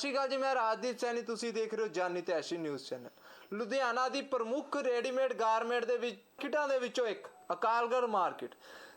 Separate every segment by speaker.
Speaker 1: ਸ਼੍ਰੀ ਅਕਾਲ ਜੀ, ਮੈਂ ਰਾਜਦੀਪ ਸੈਣੀ, ਤੁਸੀਂ ਦੇਖ ਰਹੇ ਹੋ ਜਾਨੀ ਤੇ ਐਸ਼ੀ ਨਿਊਜ਼ ਚੈਨਲ। ਲੁਧਿਆਣਾ ਦੀ ਪ੍ਰਮੁੱਖ ਰੈਡੀਮੇਡ ਗਾਰਮੈਂਟ ਦੇ ਵਿੱਚ, ਕਿਟਾਂ ਦੇ ਵਿੱਚੋਂ ਇੱਕ, ਅਕਾਲਗੜ੍ਹ ਮਾਰਕੀਟ।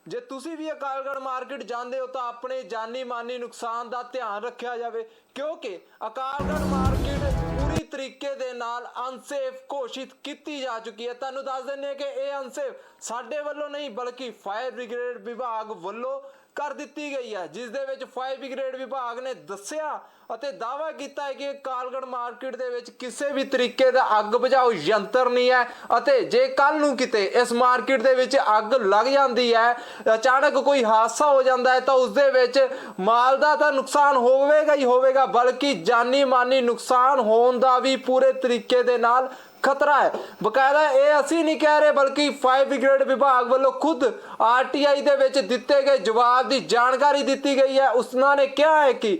Speaker 1: ਜੇ ਤੁਸੀਂ ਵੀ ਅਕਾਲਗੜ੍ਹ ਮਾਰਕੀਟ ਜਾਂਦੇ ਹੋ, ਤਾਂ ਆਪਣੇ ਜਾਨੀ ਮਾਨੀ ਨੁਕਸਾਨ ਦਾ ਧਿਆਨ ਰੱਖਿਆ ਜਾਵੇ, ਕਿਉਂਕਿ ਅਕਾਲਗੜ੍ਹ ਮਾਰਕੀਟ ਪੂਰੀ ਤਰੀਕੇ ਦੇ ਨਾਲ ਅਨਸੇਫ ਘੋਸ਼ਿਤ ਕੀਤੀ ਜਾ ਚੁੱਕੀ ਹੈ। ਤੁਹਾਨੂੰ ਦੱਸ ਦਿੰਦੇ ਕਿ ਇਹ ਅਨਸੇਫ ਸਾਡੇ ਵੱਲੋਂ ਨਹੀਂ, ਬਲਕਿ ਫਾਇਰ ਬ੍ਰਿਗੇਡ ਵਿਭਾਗ ਵੱਲੋਂ ਕਰ ਦਿੱਤੀ ਗਈ ਹੈ, ਜਿਸ ਦੇ ਵਿੱਚ ਫਾਇਰ ਬ੍ਰਿਗੇਡ ਵਿਭਾਗ ਨੇ ਦੱਸਿਆ ਅਤੇ ਦਾਅਵਾ ਕੀਤਾ ਹੈ ਕਿ ਕਾਲਗੜ ਮਾਰਕੀਟ ਦੇ ਵਿੱਚ ਕਿਸੇ ਵੀ ਤਰੀਕੇ ਦਾ ਅੱਗ ਬੁਝਾਊ ਯੰਤਰ ਨਹੀਂ ਹੈ ਅਤੇ ਜੇ ਕੱਲ ਨੂੰ ਕਿਤੇ ਇਸ ਮਾਰਕੀਟ ਦੇ ਵਿੱਚ ਅੱਗ ਲੱਗ ਜਾਂਦੀ ਹੈ, ਅਚਾਨਕ ਕੋਈ ਹਾਦਸਾ ਹੋ ਜਾਂਦਾ ਹੈ, ਤਾਂ ਉਸ ਦੇ ਵਿੱਚ ਮਾਲ ਦਾ ਤਾਂ ਨੁਕਸਾਨ ਹੋਵੇਗਾ ਹੀ ਹੋਵੇਗਾ, ਬਲਕਿ ਜਾਨੀ ਮਾਨੀ ਨੁਕਸਾਨ ਹੋਣ ਦਾ ਵੀ ਪੂਰੇ ਤਰੀਕੇ ਦੇ ਨਾਲ ਖਤਰਾ ਹੈ। ਬਕਾਇਦਾ ਇਹ ਅਸੀਂ ਨਹੀਂ ਕਹਿ ਰਹੇ, ਬਲਕਿ ਫਾਇਰ ਬ੍ਰਿਗੇਡ ਵਿਭਾਗ ਵੱਲੋਂ ਖੁਦ ਆਰਟੀਆਈ ਦੇ ਵਿੱਚ ਦਿੱਤੇ ਗਏ ਜਵਾਬ ਦੀ ਜਾਣਕਾਰੀ ਦਿੱਤੀ ਗਈ ਹੈ। ਉਸਨਾਂ ਨੇ ਕਿਹਾ ਹੈ ਕਿ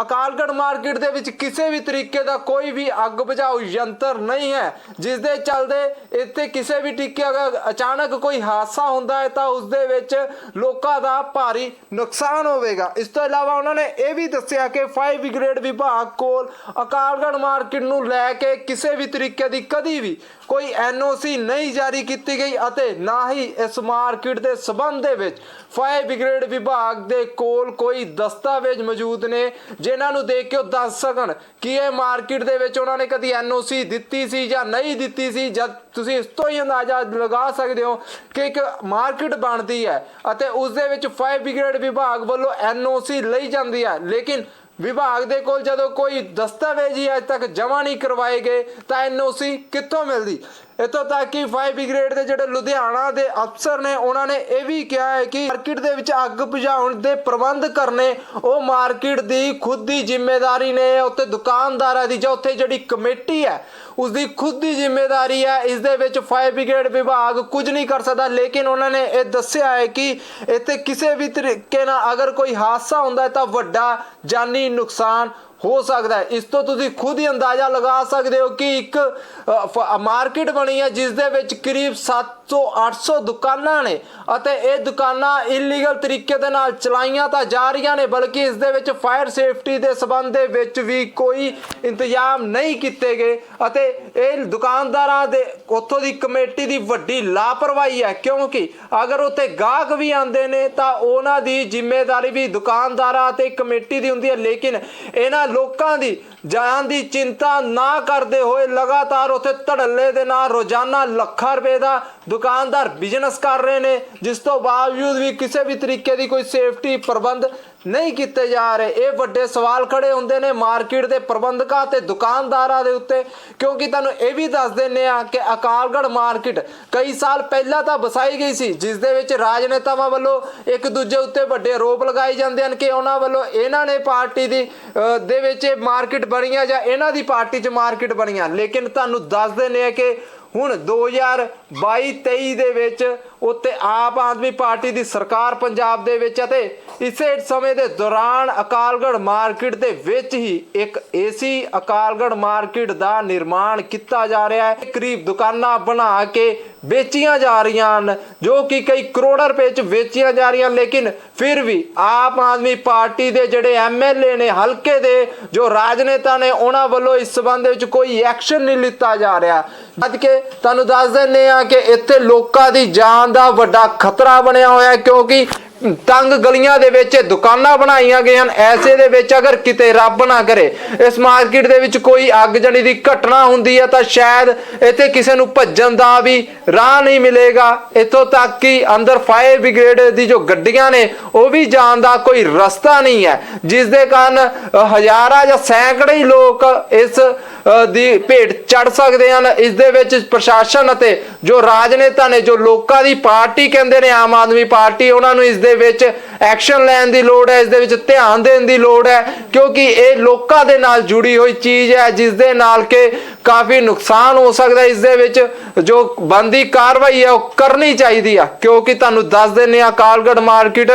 Speaker 1: ਅਕਾਲਗੜ ਮਾਰਕੀਟ ਦੇ ਵਿੱਚ ਕਿਸੇ ਵੀ ਤਰੀਕੇ ਦਾ ਕੋਈ ਵੀ ਅੱਗ ਬੁਝਾਊ ਯੰਤਰ ਨਹੀਂ ਹੈ। ਜਿਸ ਦੇ ਚੱਲਦੇ ਇੱਥੇ ਕਿਸੇ ਵੀ ਟਿੱਕੇ ਅਗਰ ਅਚਾਨਕ ਕੋਈ ਹਾਦਸਾ ਹੁੰਦਾ ਹੈ ਤਾਂ ਉਸ ਦੇ ਵਿੱਚ ਲੋਕਾਂ ਦਾ ਭਾਰੀ ਨੁਕਸਾਨ ਹੋਵੇਗਾ। ਇਸ ਤੋਂ ਇਲਾਵਾ ਉਹਨਾਂ ਨੇ ਇਹ ਵੀ ਦੱਸਿਆ ਕਿ ਫਾਇਰ ਬ੍ਰਿਗੇਡ ਵਿਭਾਗ ਕੋਲ ਅਕਾਲਗੜ ਮਾਰਕੀਟ ਨੂੰ ਲੈ ਕੇ ਕਿਸੇ ਵੀ ਤਰੀਕੇ ਦੀ ਕਦੀ ਵੀ ਕੋਈ ਐਨਓਸੀ ਨਹੀਂ ਜਾਰੀ ਕੀਤੀ ਗਈ ਅਤੇ ਨਾ ਹੀ ਇਸ ਮਾਰਕੀਟ ਦੇ ਸਬੰਧ ਦੇ ਵਿੱਚ ਫਾਇਰ ਬ੍ਰਿਗੇਡ ਵਿਭਾਗ ਦੇ ਕੋਲ ਕੋਈ ਦਸਤਾਵੇਜ਼ ਮੌਜੂਦ ਨੇ। ਜਿਨ੍ਹਾਂ ਨੂੰ ਦੇਖ ਕੇ ਉਹ ਦੱਸ ਸਕਣ ਕਿ ਇਹ ਮਾਰਕੀਟ ਦੇ ਵਿੱਚ ਉਹਨਾਂ ਨੇ ਕਦੀ ਐਨਓਸੀ ਦਿੱਤੀ ਸੀ ਜਾਂ ਨਹੀਂ ਦਿੱਤੀ ਸੀ। ਜਦ ਤੁਸੀਂ ਇਸ ਤੋਂ ਹੀ ਅੰਦਾਜ਼ਾ ਲਗਾ ਸਕਦੇ ਹੋ ਕਿ ਇੱਕ ਮਾਰਕੀਟ ਬਣਦੀ ਹੈ ਅਤੇ ਉਸ ਦੇ ਵਿੱਚ ਫਾਇਰ ਬ੍ਰਿਗੇਡ ਵਿਭਾਗ ਵੱਲੋਂ ਐਨਓਸੀ ਲਈ ਜਾਂਦੀ ਹੈ। ਲੇਕਿਨ ਵਿਭਾਗ ਦੇ ਕੋਲ ਜਦੋਂ ਕੋਈ ਦਸਤਾਵੇਜ਼ ਹੀ ਅਜੇ ਤੱਕ ਜਮ੍ਹਾਂ ਨਹੀਂ ਕਰਵਾਏ ਗਏ ਤਾਂ ਐਨਓਸੀ ਕਿੱਥੋਂ ਮਿਲਦੀ? ਇਤੋਂ ਤੱਕ ਕਿ ਫਾਇਰ ਬ੍ਰਿਗੇਡ ਦੇ ਜਿਹੜੇ ਲੁਧਿਆਣਾ ਦੇ ਅਫਸਰ ਨੇ, ਉਹਨਾਂ ਨੇ ਇਹ ਵੀ ਕਿਹਾ ਹੈ ਕਿ ਮਾਰਕੀਟ ਦੇ ਵਿੱਚ ਅੱਗ ਬੁਝਾਉਣ ਦੇ ਪ੍ਰਬੰਧ ਕਰਨੇ, ਉਹ ਮਾਰਕੀਟ ਦੀ ਖੁਦ ਦੀ ਜ਼ਿੰਮੇਵਾਰੀ ਨੇ ਉੱਤੇ ਦੁਕਾਨਦਾਰਾਂ ਦੀ ਜਾਂ ਉੱਥੇ ਜਿਹੜੀ ਕਮੇਟੀ ਹੈ ਉਸ ਦੀ ਖੁਦ ਦੀ ਜ਼ਿੰਮੇਵਾਰੀ ਹੈ। ਇਸ ਦੇ ਵਿੱਚ ਫਾਇਰ ਬ੍ਰਿਗੇਡ ਵਿਭਾਗ ਕੁਝ ਨਹੀਂ ਕਰ ਸਕਦਾ, ਲੇਕਿਨ ਉਹਨਾਂ ਨੇ ਇਹ ਦੱਸਿਆ ਹੈ ਕਿ ਇੱਥੇ ਕਿਸੇ ਵੀ ਤਰੀਕੇ ਨਾਲ ਅਗਰ ਕੋਈ ਹਾਦਸਾ ਹੁੰਦਾ ਹੈ ਤਾਂ ਵੱਡਾ ਜਾਨੀ ਨੁਕਸਾਨ ਹੋ ਸਕਦਾ ਇਸ ਤੋਂ ਤੁਸੀਂ ਖੁਦ ਹੀ ਅੰਦਾਜ਼ਾ ਲਗਾ ਸਕਦੇ ਹੋ ਕਿ ਇੱਕ ਮਾਰਕੀਟ ਬਣੀ ਹੈ, ਜਿਸ ਦੇ ਵਿੱਚ ਕਰੀਬ 700 800 ਦੁਕਾਨਾਂ ਨੇ ਅਤੇ ਇਹ ਦੁਕਾਨਾਂ ਇਲੀਗਲ ਤਰੀਕੇ ਦੇ ਨਾਲ ਚਲਾਈਆਂ ਤਾਂ ਜਾ ਰਹੀਆਂ ਨੇ, ਬਲਕਿ ਇਸ ਦੇ ਵਿੱਚ ਫਾਇਰ ਸੇਫਟੀ ਦੇ ਸਬੰਧ ਦੇ ਵਿੱਚ ਵੀ ਕੋਈ ਇੰਤਜ਼ਾਮ ਨਹੀਂ ਕੀਤੇ ਗਏ ਅਤੇ ਇਹ ਦੁਕਾਨਦਾਰਾਂ ਦੇ ਉੱਥੋਂ ਦੀ ਕਮੇਟੀ ਦੀ ਵੱਡੀ ਲਾਪਰਵਾਹੀ ਹੈ। ਕਿਉਂਕਿ ਅਗਰ ਉੱਥੇ ਗਾਹਕ ਵੀ ਆਉਂਦੇ ਨੇ ਤਾਂ ਉਹਨਾਂ ਦੀ ਜ਼ਿੰਮੇਵਾਰੀ ਵੀ ਦੁਕਾਨਦਾਰਾਂ ਅਤੇ ਕਮੇਟੀ ਦੀ ਹੁੰਦੀ ਹੈ। ਲੇਕਿਨ ਇਹਨਾਂ ਲੋਕਾਂ ਦੀ ਜਾਨ ਦੀ ਚਿੰਤਾ ਨਾ ਕਰਦੇ ਹੋਏ ਲਗਾਤਾਰ ਉੱਥੇ ਧੜੱਲੇ ਦੇ ਨਾਲ ਰੋਜ਼ਾਨਾ ਲੱਖਾਂ ਰੁਪਏ ਦਾ ਦੁਕਾਨਦਾਰ ਬਿਜ਼ਨਸ ਕਰ ਰਹੇ ਨੇ, ਜਿਸ ਤੋਂ ਬਾਵਜੂਦ ਵੀ ਕਿਸੇ ਵੀ ਤਰੀਕੇ ਦੀ ਕੋਈ ਸੇਫਟੀ ਪ੍ਰਬੰਧ ਨਹੀਂ ਕੀਤੇ ਜਾ ਰਹੇ। ਇਹ ਵੱਡੇ ਸਵਾਲ ਖੜੇ ਹੁੰਦੇ ਨੇ ਮਾਰਕੀਟ ਦੇ ਪ੍ਰਬੰਧਕਾਂ ਤੇ ਦੁਕਾਨਦਾਰਾਂ ਦੇ ਉੱਤੇ। ਕਿਉਂਕਿ ਤੁਹਾਨੂੰ ਇਹ ਵੀ ਦੱਸ ਦਿੰਨੇ ਆ ਕਿ ਅਕਾਲਗੜ ਮਾਰਕੀਟ ਕਈ ਸਾਲ ਪਹਿਲਾਂ ਤਾਂ ਵਸਾਈ ਗਈ ਸੀ, ਜਿਸ ਦੇ ਵਿੱਚ ਰਾਜਨੇਤਾਵਾਂ ਵੱਲੋਂ ਇੱਕ ਦੂਜੇ ਉੱਤੇ ਵੱਡੇ ਆਰੋਪ ਲਗਾਏ ਜਾਂਦੇ ਹਨ ਕਿ ਉਹਨਾਂ ਵੱਲੋਂ ਇਹਨਾਂ ਨੇ ਪਾਰਟੀ ਦੀ ਦੇ ਵਿੱਚ ਮਾਰਕੀਟ ਬਣੀਆਂ ਜਾਂ ਇਹਨਾਂ ਦੀ ਪਾਰਟੀ 'ਚ ਮਾਰਕੀਟ ਬਣੀਆਂ। ਲੇਕਿਨ ਤੁਹਾਨੂੰ ਦੱਸ ਦਿੰਨੇ ਆ ਕਿ ਹੁਣ 2022-23 ਦੇ ਵਿੱਚ ਉੱਤੇ ਆਪ ਆਦਮੀ ਪਾਰਟੀ ਦੀ ਸਰਕਾਰ ਪੰਜਾਬ ਦੇ ਵਿੱਚ ਅਤੇ ਇਸੇ ਸਮੇਂ ਦੇ ਦੌਰਾਨ ਅਕਾਲਗੜ ਮਾਰਕੀਟ ਦੇ ਵਿੱਚ ਹੀ ਇੱਕ ਏਸੀ ਅਕਾਲਗੜ ਮਾਰਕੀਟ ਦਾ ਨਿਰਮਾਣ ਕੀਤਾ ਜਾ ਰਿਹਾ ਹੈ। ਕਰੀਬ ਦੁਕਾਨਾਂ ਬਣਾ ਕੇ ਵੇਚੀਆਂ ਜਾ ਰਹੀਆਂ ਹਨ। ਜੋ ਕਿ ਕਈ ਕਰੋੜਾਂ ਰੁਪਏ ਚ ਵੇਚੀਆਂ ਜਾ ਰਹੀਆਂ, ਲੇਕਿਨ ਫਿਰ ਵੀ ਆਪ ਆਦਮੀ ਪਾਰਟੀ ਦੇ ਜਿਹੜੇ ਐਮਐਲਏ ਨੇ ਹਲਕੇ ਦੇ, ਜੋ ਰਾਜਨੇਤਾ ਨੇ ਉਹਨਾਂ ਵੱਲੋਂ ਇਸ ਸਬੰਧ ਵਿੱਚ ਕੋਈ ਐਕਸ਼ਨ ਨਹੀਂ ਲਿੱਤਾ ਜਾ ਰਿਹਾ। ਜਦ ਕਿ ਤੁਹਾਨੂੰ ਦੱਸ ਦਿੰਦੇ ਆ ਕਿ ਇੱਥੇ ਲੋਕਾਂ ਦੀ ਜਾਨ ਦਾ ਵੱਡਾ ਖਤਰਾ ਬਣਿਆ ਹੋਇਆ ਕਿਉਂਕਿ ਤੰਗ ਗਲੀਆਂ ਦੇ ਵਿੱਚ ਦੁਕਾਨਾਂ ਬਣਾਈਆਂ ਗਈਆਂ ਹਨ। ਐਸੇ ਦੇ ਵਿੱਚ ਅਗਰ ਕਿਤੇ ਰੱਬ ਨਾ ਕਰੇ, ਇਸ ਮਾਰਕੀਟ ਦੇ ਵਿੱਚ ਕੋਈ ਅੱਗ ਜਣੀ ਦੀ ਘਟਨਾ ਹੁੰਦੀ ਹੈ, ਤਾਂ ਸ਼ਾਇਦ ਇੱਥੇ ਕਿਸੇ ਨੂੰ ਭੱਜਣ ਦਾ ਵੀ ਰਾਹ ਨਹੀਂ ਮਿਲੇਗਾ। ਇੱਥੋਂ ਤੱਕ ਕਿ ਅੰਦਰ ਫਾਇਰ ਬ੍ਰਿਗੇਡ ਦੀ ਜੋ ਗੱਡੀਆਂ ਨੇ, ਉਹ ਵੀ ਜਾਣ ਦਾ ਕੋਈ ਰਸਤਾ ਨਹੀਂ ਹੈ। ਜਿਸ ਦੇ ਕਾਰਨ ਹਜ਼ਾਰਾਂ ਜਾਂ ਸੈਂਕੜੇ ਹੀ ਲੋਕ ਇਸ ਦੀ ਭੇਟ ਚੜ ਸਕਦੇ ਹਨ। ਇਸ ਦੇ ਵਿੱਚ ਪ੍ਰਸ਼ਾਸਨ ਅਤੇ ਜੋ ਰਾਜਨੇਤਾ ਨੇ, ਜੋ ਲੋਕਾਂ ਦੀ ਪਾਰਟੀ ਕਹਿੰਦੇ ਨੇ, ਆਮ ਆਦਮੀ ਪਾਰਟੀ, ਉਹਨਾਂ ਨੂੰ ਇਸ ਦੇ ਵਿੱਚ ਐਕਸ਼ਨ ਲੈਣ ਦੀ ਲੋੜ ਹੈ, ਇਸ ਦੇ ਵਿੱਚ ਧਿਆਨ ਦੇਣ ਦੀ ਲੋੜ ਹੈ, ਕਿਉਂਕਿ ਇਹ ਲੋਕਾਂ ਦੇ ਨਾਲ ਜੁੜੀ ਹੋਈ ਚੀਜ਼ ਹੈ, ਜਿਸ ਦੇ ਨਾਲ ਕਿ ਕਾਫੀ ਨੁਕਸਾਨ ਹੋ ਸਕਦਾ ਹੈ। ਇਸ ਦੇ ਵਿੱਚ ਜੋ ਬੰਦੀ ਕਾਰਵਾਈ ਹੈ, ਉਹ ਕਰਨੀ ਚਾਹੀਦੀ ਆ, ਕਿਉਂਕਿ ਤੁਹਾਨੂੰ ਦੱਸ ਦਿੰਨੇ ਆ ਕਾਲਗੜ ਮਾਰਕੀਟ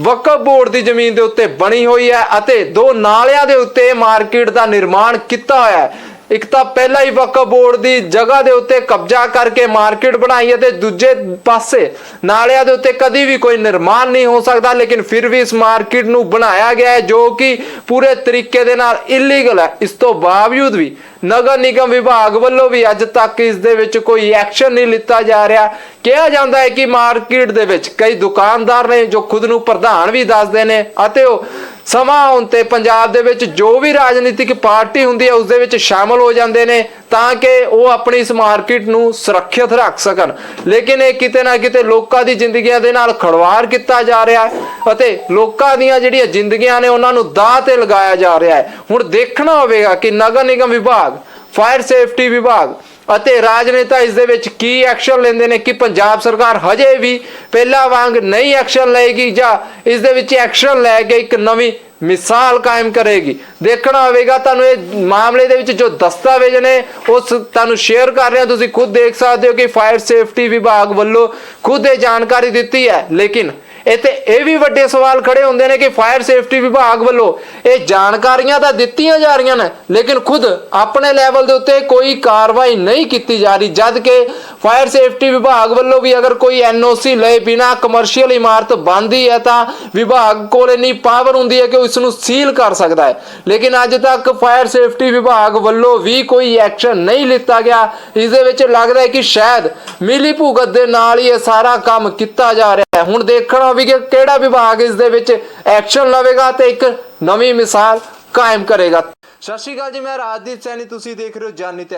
Speaker 1: ਵਕਫ ਬੋਰਡ ਦੀ ਜ਼ਮੀਨ ਦੇ ਉੱਤੇ ਬਣੀ ਹੋਈ ਹੈ ਅਤੇ ਦੋ ਨਾਲਿਆਂ ਦੇ ਉੱਤੇ ਮਾਰਕੀਟ ਦਾ ਨਿਰਮਾਣ ਕੀਤਾ ਹੋਇਆ ਹੈ। ਇੱਕ ਤਾਂ ਪਹਿਲਾਂ ਹੀ ਵਕਫ ਬੋਰਡ ਦੀ ਜਗ੍ਹਾ ਦੇ ਉੱਤੇ ਕਬਜ਼ਾ ਕਰਕੇ ਮਾਰਕੀਟ ਬਣਾਈ ਹੈ ਤੇ ਦੂਜੇ ਪਾਸੇ ਨਾਲਿਆਂ ਦੇ ਉੱਤੇ ਕਦੀ ਵੀ ਕੋਈ ਨਿਰਮਾਣ ਨਹੀਂ ਹੋ ਸਕਦਾ, ਲੇਕਿਨ ਫਿਰ ਵੀ ਇਸ ਮਾਰਕੀਟ ਨੂੰ ਬਣਾਇਆ ਗਿਆ ਹੈ, ਜੋ ਕਿ ਪੂਰੇ ਤਰੀਕੇ ਦੇ ਨਾਲ ਇਲੀਗਲ ਹੈ। ਇਸ ਤੋਂ ਬਾਵਜੂਦ ਵੀ ਨਗਰ ਨਿਗਮ ਵਿਭਾਗ ਵੱਲੋਂ ਵੀ ਅੱਜ ਤੱਕ ਇਸ ਦੇ ਵਿੱਚ ਕੋਈ ਐਕਸ਼ਨ ਨਹੀਂ ਲਿੱਤਾ ਜਾ ਰਿਹਾ। ਕਿਹਾ ਜਾਂਦਾ ਹੈ ਕਿ ਮਾਰਕੀਟ ਦੇ ਵਿੱਚ ਕਈ ਦੁਕਾਨਦਾਰ ਨੇ ਜੋ ਖੁਦ ਨੂੰ ਪ੍ਰਧਾਨ ਵੀ ਦੱਸਦੇ ਨੇ ਅਤੇ ਉਹ ਸਮਾਂ ਆਉਣ ਤੇ ਪੰਜਾਬ ਦੇ ਵਿੱਚ ਜੋ ਵੀ ਰਾਜਨੀਤਿਕ ਪਾਰਟੀ ਹੁੰਦੀ ਹੈ, ਉਸ ਦੇ ਵਿੱਚ ਸ਼ਾਮਲ ਹੋ ਜਾਂਦੇ ਨੇ। ਤਾਂ ਕਿ ਉਹ ਆਪਣੀ ਇਸ ਮਾਰਕੀਟ ਨੂੰ ਸੁਰੱਖਿਅਤ ਰੱਖ ਸਕਣ। ਲੇਕਿਨ ਇਹ ਕਿਤੇ ਨਾ ਕਿਤੇ ਲੋਕਾਂ ਦੀ ਜ਼ਿੰਦਗੀਆਂ ਦੇ ਨਾਲ ਖੜਵਾੜ ਕੀਤਾ ਜਾ ਰਿਹਾ ਹੈ ਅਤੇ ਲੋਕਾਂ ਦੀਆਂ ਜਿਹੜੀਆਂ ਜ਼ਿੰਦਗੀਆਂ ਨੇ ਉਹਨਾਂ ਨੂੰ ਦਾਅ ਤੇ ਲਗਾਇਆ ਜਾ ਰਿਹਾ ਹੈ। ਹੁਣ ਦੇਖਣਾ ਹੋਵੇਗਾ ਕਿ ਨਗਰ ਨਿਗਮ ਵਿਭਾਗ, ਫਾਇਰ ਸੇਫਟੀ ਵਿਭਾਗ ਅਤੇ ਰਾਜਨੇਤਾ ਇਸ ਦੇ ਵਿੱਚ ਕੀ ਐਕਸ਼ਨ ਲੈਂਦੇ ਨੇ, ਕਿ ਪੰਜਾਬ ਸਰਕਾਰ ਹਜੇ ਵੀ ਪਹਿਲਾਂ ਵਾਂਗ ਨਹੀਂ ਐਕਸ਼ਨ ਲਏਗੀ ਜਾਂ ਇਸ ਦੇ ਵਿੱਚ ਐਕਸ਼ਨ ਲੈ ਕੇ ਇੱਕ ਨਵੀਂ ਮਿਸਾਲ ਕਾਇਮ ਕਰੇਗੀ। ਦੇਖਣਾ ਹੋਵੇਗਾ ਤੁਹਾਨੂੰ ਇਹ ਮਾਮਲੇ ਦੇ ਵਿੱਚ ਜੋ ਦਸਤਾਵੇਜ਼ ਨੇ, ਉਸ ਤੁਹਾਨੂੰ ਸ਼ੇਅਰ ਕਰ ਰਿਹਾ। ਤੁਸੀਂ ਖੁਦ ਦੇਖ ਸਕਦੇ ਹੋ ਕਿ ਫਾਇਰ ਸੇਫਟੀ ਵਿਭਾਗ ਵੱਲੋਂ ਖੁਦ ਇਹ ਜਾਣਕਾਰੀ ਦਿੱਤੀ ਹੈ। ਲੇਕਿਨ ਇੱਥੇ ਇਹ ਵੀ ਵੱਡੇ ਸਵਾਲ ਖੜੇ ਹੁੰਦੇ ਨੇ ਕਿ ਫਾਇਰ ਸੇਫਟੀ ਵਿਭਾਗ ਵੱਲੋਂ ਇਹ ਜਾਣਕਾਰੀਆਂ ਤਾਂ ਦਿੱਤੀਆਂ ਜਾ ਰਹੀਆਂ ਨੇ, ਲੇਕਿਨ ਖੁਦ ਆਪਣੇ ਲੈਵਲ ਦੇ ਉੱਤੇ ਕੋਈ ਕਾਰਵਾਈ ਨਹੀਂ ਕੀਤੀ ਜਾ ਰਹੀ, ਜਦ ਕਿ ਫਾਇਰ ਸੇਫਟੀ ਵਿਭਾਗ ਵੱਲੋਂ ਵੀ ਅਗਰ ਕੋਈ ਐਨਓਸੀ ਲਏ ਬਿਨਾ ਕਮਰਸ਼ੀਅਲ ਇਮਾਰਤ ਬੰਦੀ ਹੈ ਤਾਂ ਵਿਭਾਗ ਕੋਲ ਇੰਨੀ ਪਾਵਰ ਹੁੰਦੀ ਹੈ ਕਿ ਉਹ ਨੂੰ ਸੀਲ ਕਰ ਸਕਦਾ ਹੈ। ਲੇਕਿਨ ਅੱਜ ਤੱਕ ਫਾਇਰ ਸੇਫਟੀ ਵਿਭਾਗ ਵੱਲੋਂ ਵੀ ਕੋਈ ਐਕਸ਼ਨ ਨਹੀਂ ਲਿੱਤਾ ਗਿਆ। ਇਸ ਦੇ ਵਿੱਚ ਲੱਗਦਾ ਹੈ ਕਿ ਸ਼ਾਇਦ ਮਿਲੀ ਭੁਗਤ ਦੇ ਨਾਲ ਹੀ ਇਹ ਸਾਰਾ ਕੰਮ ਕੀਤਾ ਜਾ ਰਿਹਾ ਹੈ। ਹੁਣ ਦੇਖਣਾ ਵੀ ਕਿ ਕਿਹੜਾ ਵਿਭਾਗ ਇਸ ਦੇ ਵਿੱਚ ਐਕਸ਼ਨ ਲਵੇਗਾ ਤੇ ਇੱਕ ਨਵੀਂ ਮਿਸਾਲ ਕਾਇਮ ਕਰੇਗਾ। ਸਤਿ ਸ਼੍ਰੀ ਅਕਾਲ ਜੀ, ਮੈਂ ਰਾਜਦੀਪ ਸੈਣੀ, ਤੁਸੀਂ ਦੇਖ ਰਹੇ ਹੋ ਜਾਨੀ ਤੇ